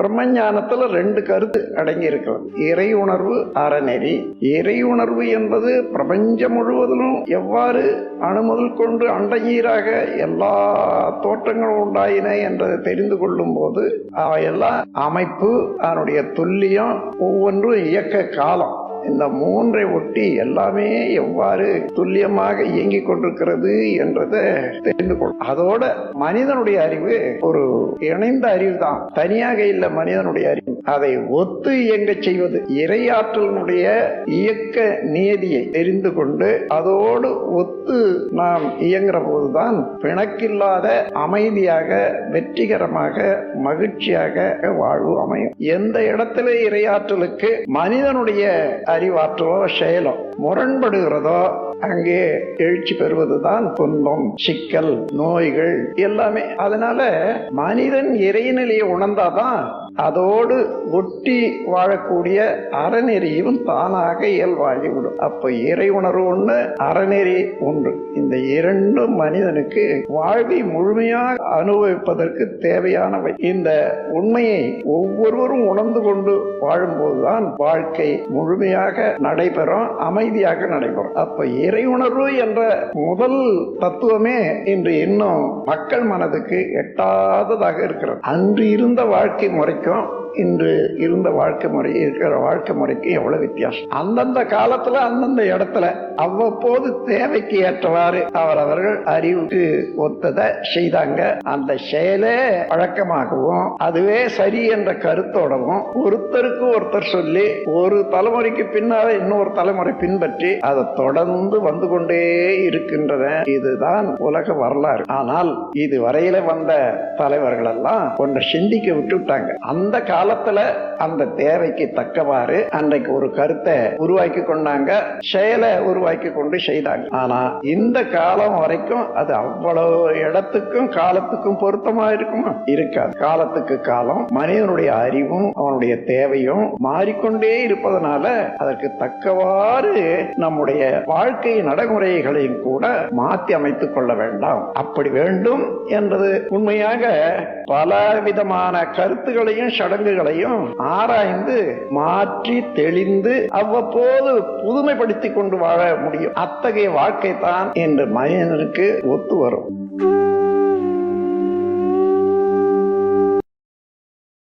பிரம்மஞானத்துல ரெண்டு கருத்து அடங்கி இருக்கிறது. இறை உணர்வு அறநெறி. இறை உணர்வு என்பது பிரபஞ்சம் முழுவதிலும் எவ்வாறு அணுமுதல் கொண்டு அண்டையீராக எல்லா தோற்றங்களும் உண்டாயின என்றதை தெரிந்து கொள்ளும் போது அவையெல்லாம் அமைப்பு அதனுடைய துல்லியம் ஒவ்வொன்றும் இயக்க காலம். இந்த மூன்றை ஒட்டி எல்லாமே எவ்வாறு துல்லியமாக இயங்கிக் கொண்டிருக்கிறது என்றதை தெரிந்து கொள்ளும் அதோட மனிதனுடைய அறிவு ஒரு இணைந்த அறிவு தான் தனியாக இல்ல மனிதனுடைய அறிவு. அதை ஒத்து இயங்க செய்வது இறையாற்றலினுடைய இயக்க நியதியை தெரிந்து கொண்டு அதோடு ஒத்து நாம் இயங்குற போதுதான் பிணக்கில்லாத அமைதியாக வெற்றிகரமாக மகிழ்ச்சியாக வாழ்வு அமையும். எந்த இடத்துல இறையாற்றலுக்கு மனிதனுடைய அறிவாற்றலோ செயலோ முரண்படுகிறதோ அங்கே எழுச்சி பெறுவதுதான் துன்பம் சிக்கல் நோய்கள் எல்லாமே. அதனால மனிதன் இறைநிலையை உணர்ந்தாதான் அதோடு ஒட்டி வாழக்கூடிய அறநெறியும் தானாக இயல்பாகிவிடும் அப்ப இறை உணர்வு ஒண்ணு அறநெறி ஒன்று. இந்த இரண்டும் மனிதனுக்கு வாழ்வை முழுமையாக அனுபவிப்பதற்கு தேவையானவை. இந்த உண்மையை ஒவ்வொருவரும் உணர்ந்து கொண்டு வாழும்போதுதான் வாழ்க்கை முழுமையாக நடைபெறும் அமைதியாக நடைபெறும். அப்ப இறை உணர்வு என்ற முதல் தத்துவமே இன்று இன்னும் மக்கள் மனதுக்கு எட்டாததாக இருக்கிறது. அன்று இருந்த வாழ்க்கை Go. இன்று இருந்த வாழ்க்கை முறை இருக்கிற வாழ்க்கை முறைக்கு எவ்வளவு வித்தியாசம்? அந்தந்த காலத்துல அந்தந்த இடத்துல அவ்வப்போது தேவைக்கு ஏற்றவாறு அவரவர்கள் அறிவுக்கு ஒத்ததை செய்தாங்க. அந்த செயலே வழக்கமாகவும் அதுவே சரி என்ற கருத்தோடவும் ஒருத்தருக்கு ஒருத்தர் சொல்லி ஒரு தலைமுறைக்கு பின்னால இன்னொரு தலைமுறை பின்பற்றி அதை தொடர்ந்து வந்து கொண்டே இருக்கின்றன. இதுதான் உலக வரலாறு. ஆனால் இது வரையில வந்த தலைவர்கள் எல்லாம் ஒன்றை சிந்திக்க விட்டு விட்டாங்க அந்த கால காலத்துல அந்த தேவைக்கு தக்கவாறு அன்றைக்கு ஒரு கருத்தை உருவாக்கி கொண்டாங்க செயலை உருவாக்கி கொண்டு செய்தாங்க. ஆனா இந்த காலம் வரைக்கும் அது அவ்வளவு இடத்துக்கும் காலத்துக்கும் பொருத்தமா இருக்குமா? இருக்காது. காலத்துக்கு காலம் மனிதனுடைய அறிவும் அவனுடைய தேவையும் மாறிக்கொண்டே இருப்பதனால அதற்கு தக்கவாறு நம்முடைய வாழ்க்கை நடைமுறைகளையும் கூட மாற்றி அமைத்துக் கொள்ள வேண்டாம். அப்படி வேண்டும் என்றது உண்மையாக பல விதமான கருத்துகளையும் சடங்கு சடங்குகளையும் ஆராய்ந்து மாற்றி தெளிந்து அவ்வப்போது புதுமைப்படுத்திக் கொண்டு வாழ முடியும். அத்தகைய வாழ்க்கை தான் இன்று மனிதனுக்கு ஒத்து வரும்.